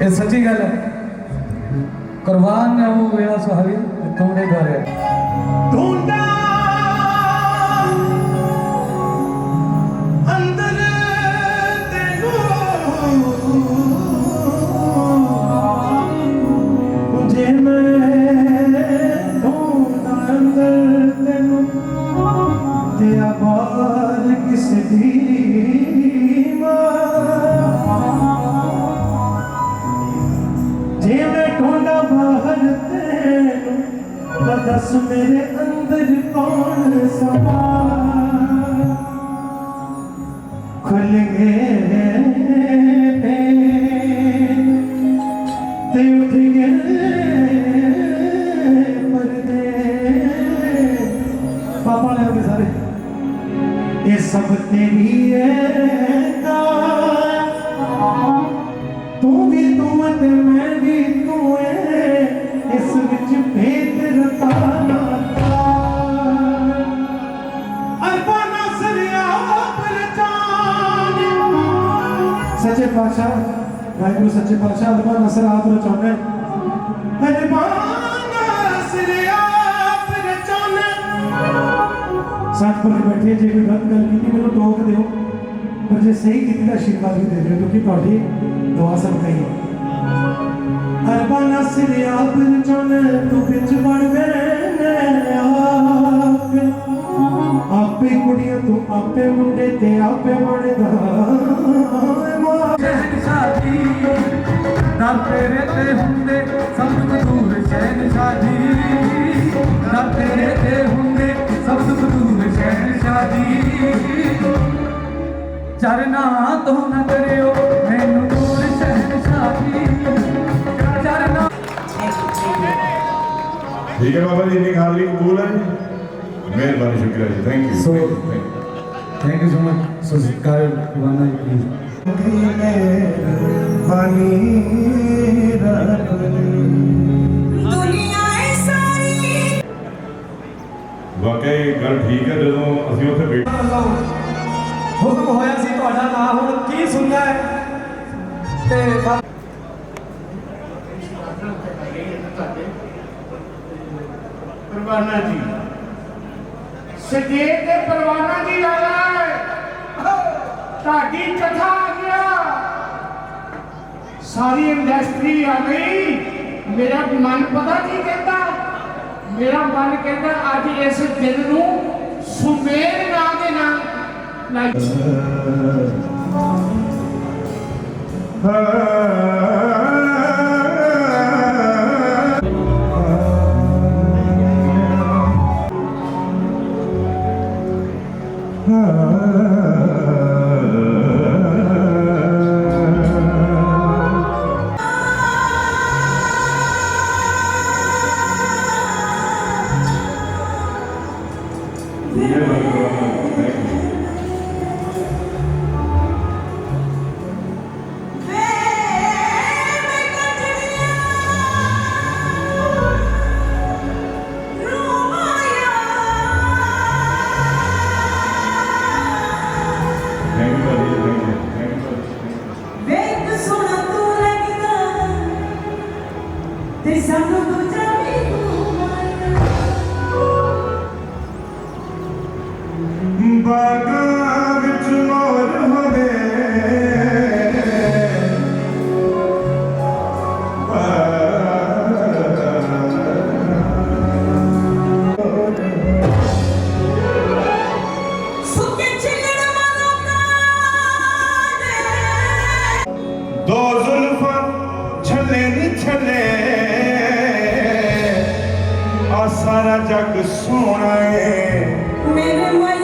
ਇਹ ਸੱਚੀ ਗੱਲ ਹੈ। ਕੁਰਬਾਨ ਨੇ ਉਹ ਵੇਲਾ ਸਹਾਰੀ ਤੁਮਰੇ ਘਰ ਹੈ ਢੂੰਡਾ دس میرے اندر کون سما۔ کھل گئے اٹھ گئے پاپا لے کے سارے۔ یہ سب تیری ہے۔ ਪਾਤਸ਼ਾਹ ਵਾਹਿਗੁਰੂ ਸੱਚੇ ਪਾਤਸ਼ਾਹ ਅਰਬਾ ਨਸਰ ਆਪ ਰਚਾਉਣਾ ਅਰਬਾ ਨਸਰਿਆ ਪਰਚਾਨ ਸਤਿਗੁਰ ਬੈਠੇ ਜੇ ਕੋਈ ਗਲਤ ਗੱਲ ਕੀਤੀ ਮੈਨੂੰ ਟੋਕ ਦਿਓ ਪਰ ਜੇ ਸਹੀ ਕੀਤੀ ਤਾਂ ਆਸ਼ੀਰਵਾਦ ਵੀ ਦੇ ਦਿਓ ਕਿਉਂਕਿ ਤੁਹਾਡੀ ਦੁਆ ਸਭ ਕਹੀ ਅਰਬਾ ਨਸਰ ਆਪ ਚੁਣ ਤੂੰ ਵਿੱਚ ਬਣ ਵੇ ਆਪੇ ਆਪੇ ਕੁੜੀਆਂ ਤੂੰ ਆਪੇ ਮੁੰਡੇ ਤੇ ਆਪੇ ਬਣਦਾ। ਮਾਂ ਸ਼ਹਿਨਸ਼ਾਹੀ ਨਾ ਤੇਰੇ ਤੇ ਹੁੰਦੇ ਸਭ ਤੋਂ ਦੂਰ ਸ਼ਹਿਨਸ਼ਾਹੀ ਨਾ ਤੇਰੇ ਤੇ ਹੁੰਦੇ ਸਭ ਤੋਂ ਦੂਰ ਸ਼ਹਿਨਸ਼ਾਹੀ ਚਰਨਾ ਤੋਂ ਨਾ ਕਰਿਓ ਮੈਨੂੰ ਦੂਰ ਸ਼ਹਿਨਸ਼ਾਹੀ ਚਰਨਾ ਠੀਕ ਹੈ ਬਾਬਾ ਜੀ ਇੰਨੀ ਖਾਲੀ ਕਬੂਲ ਹੈ। ਜੀ ਮਿਹਰਬਾਨੀ ਸ਼ੁਕਰੀਆ ਜੀ thank you So- thank you so much so ਸਤਿਕਾਰ ਵਾਨਾ ਜੀ ਪਲੀਜ਼ ਦੁਨੀਆ ਏ ਸਾਰੀ ਵਾਕਈ ਗੱਲ ਠੀਕ ਹੈ ਜਦੋਂ ਅਸੀਂ ਉੱਥੇ ਬੈਠੇ ਹੁਕਮ ਹੋਇਆ ਸੀ ਤੁਹਾਡਾ ਨਾਂ ਹੁਣ ਕੀ ਸੁਣਨਾ ਹੈ? ਤੇ ਪਰਵਾਨਾ ਜੀ। ਸਜੇ ਤੇ ਪਰਵਾਨਾ ਜੀ ਆਇਆ ਹੈ ਤੁਹਾਡੀ ਕਥਾ ਆ ਗਿਆ ਸਾਰੀ ਇੰਡਸਟਰੀ ਆ ਗਈ ਮੇਰਾ ਮਨ ਪਤਾ ਕੀ ਕਹਿੰਦਾ ਮੇਰਾ ਮਨ ਕਹਿੰਦਾ ਅੱਜ ਇਸ ਦਿਨ ਨੂੰ ਸੁਮੇਰ ਨਾਂ ਦੇ ਨਾਲ ਲਾਈ her. empezando ਸਾਰਾ ਜੱਗ ਸੋਹਣਾ ਏ। ਮੇਰੇ ਮਾਇਆ